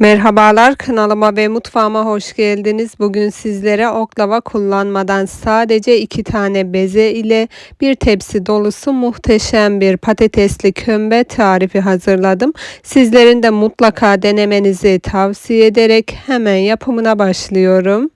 Merhabalar kanalıma ve mutfağıma hoş geldiniz. Bugün sizlere oklava kullanmadan sadece iki tane beze ile bir tepsi dolusu muhteşem bir patatesli kömbe tarifi hazırladım. Sizlerin de mutlaka denemenizi tavsiye ederek hemen yapımına başlıyorum.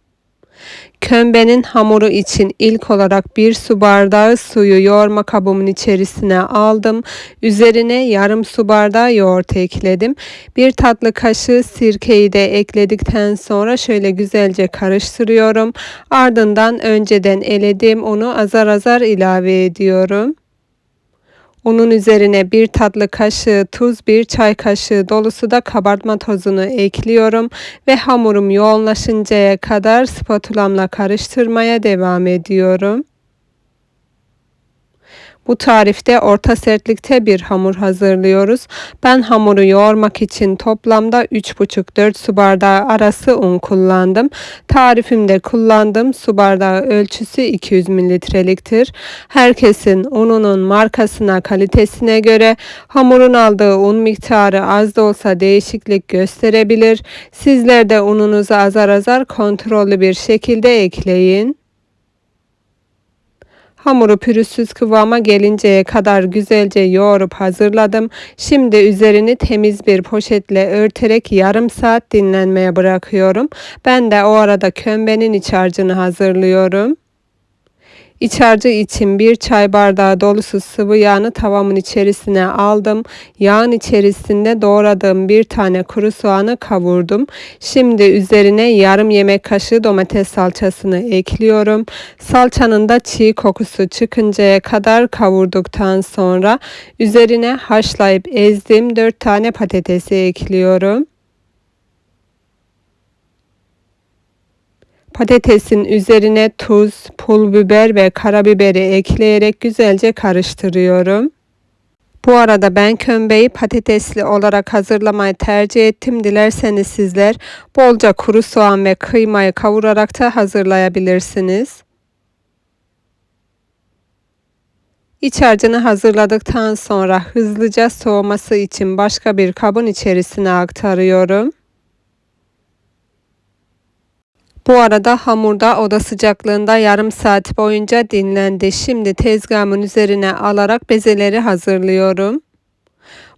Kömbenin hamuru için ilk olarak bir su bardağı suyu yoğurma kabımın içerisine aldım. Üzerine yarım su bardağı yoğurt ekledim. Bir tatlı kaşığı sirkeyi de ekledikten sonra şöyle güzelce karıştırıyorum. Ardından önceden elediğim unu azar azar ilave ediyorum. Unun üzerine bir tatlı kaşığı tuz, bir çay kaşığı dolusu da kabartma tozunu ekliyorum ve hamurum yoğunlaşıncaya kadar spatulamla karıştırmaya devam ediyorum. Bu tarifte orta sertlikte bir hamur hazırlıyoruz. Ben hamuru yoğurmak için toplamda 3,5-4 su bardağı arası un kullandım. Tarifimde kullandığım su bardağı ölçüsü 200 mililitreliktir. Herkesin ununun markasına, kalitesine göre hamurun aldığı un miktarı az da olsa değişiklik gösterebilir. Sizler de ununuzu azar azar kontrollü bir şekilde ekleyin. Hamuru pürüzsüz kıvama gelinceye kadar güzelce yoğurup hazırladım. Şimdi üzerini temiz bir poşetle örterek yarım saat dinlenmeye bırakıyorum. Ben de o arada kömbenin iç harcını hazırlıyorum. İç harcı için bir çay bardağı dolusu sıvı yağını tavamın içerisine aldım. Yağın içerisinde doğradığım bir tane kuru soğanı kavurdum. Şimdi üzerine yarım yemek kaşığı domates salçasını ekliyorum. Salçanın da çiğ kokusu çıkıncaya kadar kavurduktan sonra üzerine haşlayıp ezdiğim 4 tane patatesi ekliyorum. Patatesin üzerine tuz, pul biber ve karabiberi ekleyerek güzelce karıştırıyorum. Bu arada ben kömbeyi patatesli olarak hazırlamayı tercih ettim. Dilerseniz sizler bolca kuru soğan ve kıymayı kavurarak da hazırlayabilirsiniz. İç harcını hazırladıktan sonra hızlıca soğuması için başka bir kabın içerisine aktarıyorum. Bu arada hamurda oda sıcaklığında yarım saat boyunca dinlendi. Şimdi tezgahımın üzerine alarak bezeleri hazırlıyorum.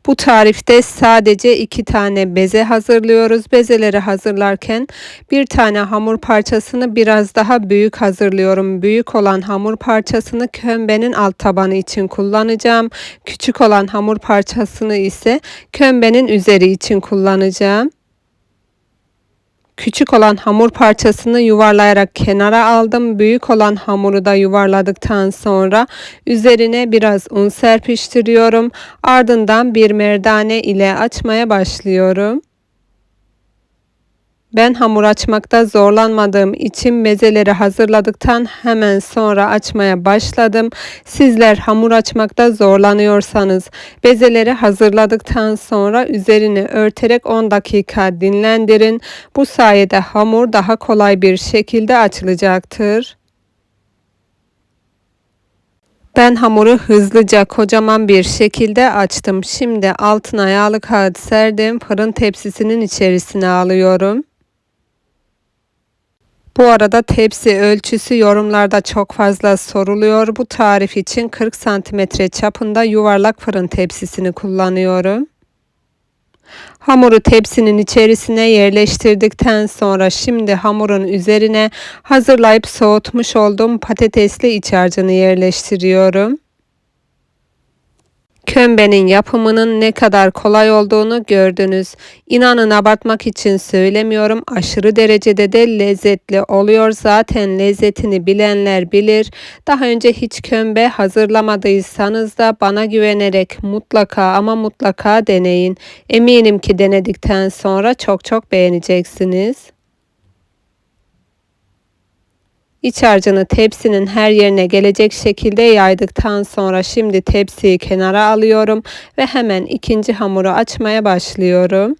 Bu tarifte sadece iki tane beze hazırlıyoruz. Bezeleri hazırlarken bir tane hamur parçasını biraz daha büyük hazırlıyorum. Büyük olan hamur parçasını kömbenin alt tabanı için kullanacağım. Küçük olan hamur parçasını ise kömbenin üzeri için kullanacağım. Küçük olan hamur parçasını yuvarlayarak kenara aldım. Büyük olan hamuru da yuvarladıktan sonra üzerine biraz un serpiştiriyorum. Ardından bir merdane ile açmaya başlıyorum. Ben hamur açmakta zorlanmadığım için mezeleri hazırladıktan hemen sonra açmaya başladım. Sizler hamur açmakta zorlanıyorsanız bezeleri hazırladıktan sonra üzerini örterek 10 dakika dinlendirin. Bu sayede hamur daha kolay bir şekilde açılacaktır. Ben hamuru hızlıca kocaman bir şekilde açtım. Şimdi altına yağlı kağıt serdim. Fırın tepsisinin içerisine alıyorum. Bu arada tepsi ölçüsü yorumlarda çok fazla soruluyor. Bu tarif için 40 santimetre çapında yuvarlak fırın tepsisini kullanıyorum. Hamuru tepsinin içerisine yerleştirdikten sonra şimdi hamurun üzerine hazırlayıp soğutmuş olduğum patatesli iç harcını yerleştiriyorum. Kömbenin yapımının ne kadar kolay olduğunu gördünüz. İnanın abartmak için söylemiyorum. Aşırı derecede de lezzetli oluyor. Zaten lezzetini bilenler bilir. Daha önce hiç kömbe hazırlamadıysanız da bana güvenerek mutlaka ama mutlaka deneyin. Eminim ki denedikten sonra çok çok beğeneceksiniz. İç harcını tepsinin her yerine gelecek şekilde yaydıktan sonra şimdi tepsiyi kenara alıyorum ve hemen ikinci hamuru açmaya başlıyorum.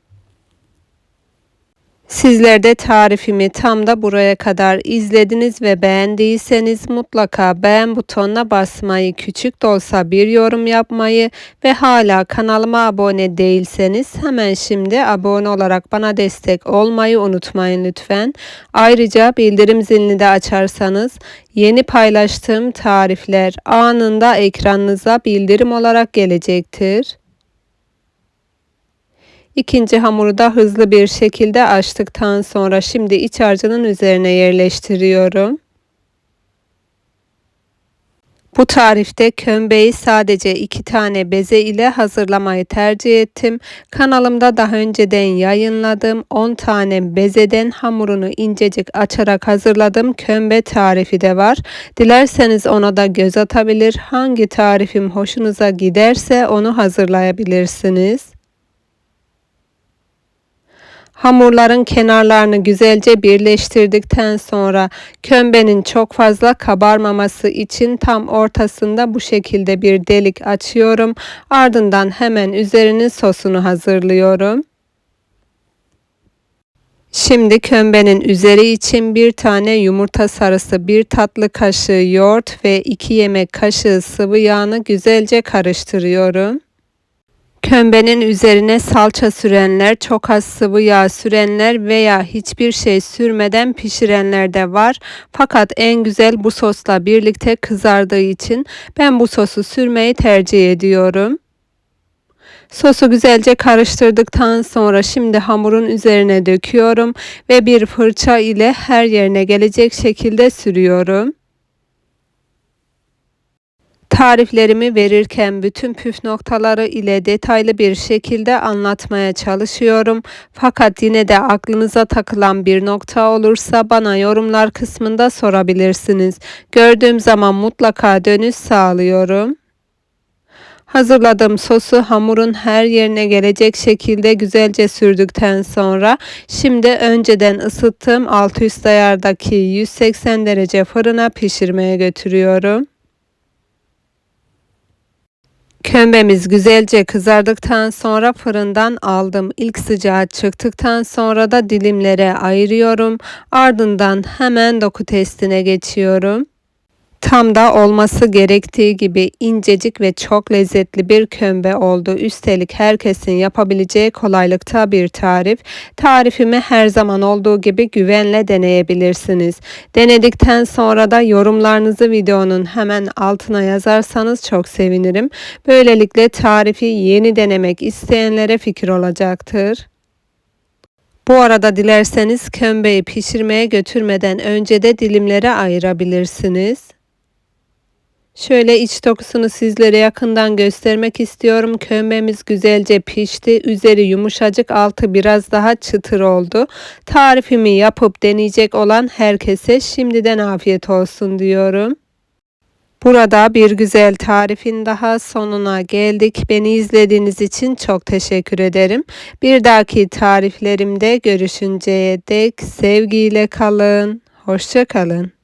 Sizler de tarifimi tam da buraya kadar izlediniz ve beğendiyseniz mutlaka beğen butonuna basmayı, küçük de olsa bir yorum yapmayı ve hala kanalıma abone değilseniz hemen şimdi abone olarak bana destek olmayı unutmayın lütfen. Ayrıca bildirim zilini de açarsanız yeni paylaştığım tarifler anında ekranınıza bildirim olarak gelecektir. İkinci hamuru da hızlı bir şekilde açtıktan sonra şimdi iç harcının üzerine yerleştiriyorum. Bu tarifte kömbeyi sadece iki tane beze ile hazırlamayı tercih ettim. Kanalımda daha önceden yayınladığım 10 tane bezeden hamurunu incecik açarak hazırladığım kömbe tarifi de var. Dilerseniz ona da göz atabilir. Hangi tarifim hoşunuza giderse onu hazırlayabilirsiniz. Hamurların kenarlarını güzelce birleştirdikten sonra kömbenin çok fazla kabarmaması için tam ortasında bu şekilde bir delik açıyorum. Ardından hemen üzerinin sosunu hazırlıyorum. Şimdi kömbenin üzeri için bir tane yumurta sarısı, bir tatlı kaşığı yoğurt ve iki yemek kaşığı sıvı yağını güzelce karıştırıyorum. Kömbenin üzerine salça sürenler, çok az sıvı yağ sürenler veya hiçbir şey sürmeden pişirenler de var. Fakat en güzel bu sosla birlikte kızardığı için ben bu sosu sürmeyi tercih ediyorum. Sosu güzelce karıştırdıktan sonra şimdi hamurun üzerine döküyorum ve bir fırça ile her yerine gelecek şekilde sürüyorum. Tariflerimi verirken bütün püf noktaları ile detaylı bir şekilde anlatmaya çalışıyorum. Fakat yine de aklınıza takılan bir nokta olursa bana yorumlar kısmında sorabilirsiniz. Gördüğüm zaman mutlaka dönüş sağlıyorum. Hazırladığım sosu hamurun her yerine gelecek şekilde güzelce sürdükten sonra şimdi önceden ısıttığım alt üst ayardaki 180 derece fırına pişirmeye götürüyorum. Kömbemiz güzelce kızardıktan sonra fırından aldım. İlk sıcağı çıktıktan sonra da dilimlere ayırıyorum. Ardından hemen doku testine geçiyorum. Tam da olması gerektiği gibi incecik ve çok lezzetli bir kömbe oldu. Üstelik herkesin yapabileceği kolaylıkta bir tarif. Tarifimi her zaman olduğu gibi güvenle deneyebilirsiniz. Denedikten sonra da yorumlarınızı videonun hemen altına yazarsanız çok sevinirim. Böylelikle tarifi yeni denemek isteyenlere fikir olacaktır. Bu arada dilerseniz kömbeyi pişirmeye götürmeden önce de dilimlere ayırabilirsiniz. Şöyle iç dokusunu sizlere yakından göstermek istiyorum. Kömbemiz güzelce pişti. Üzeri yumuşacık, altı biraz daha çıtır oldu. Tarifimi yapıp deneyecek olan herkese şimdiden afiyet olsun diyorum. Burada bir güzel tarifin daha sonuna geldik. Beni izlediğiniz için çok teşekkür ederim. Bir dahaki tariflerimde görüşünceye dek sevgiyle kalın. Hoşça kalın.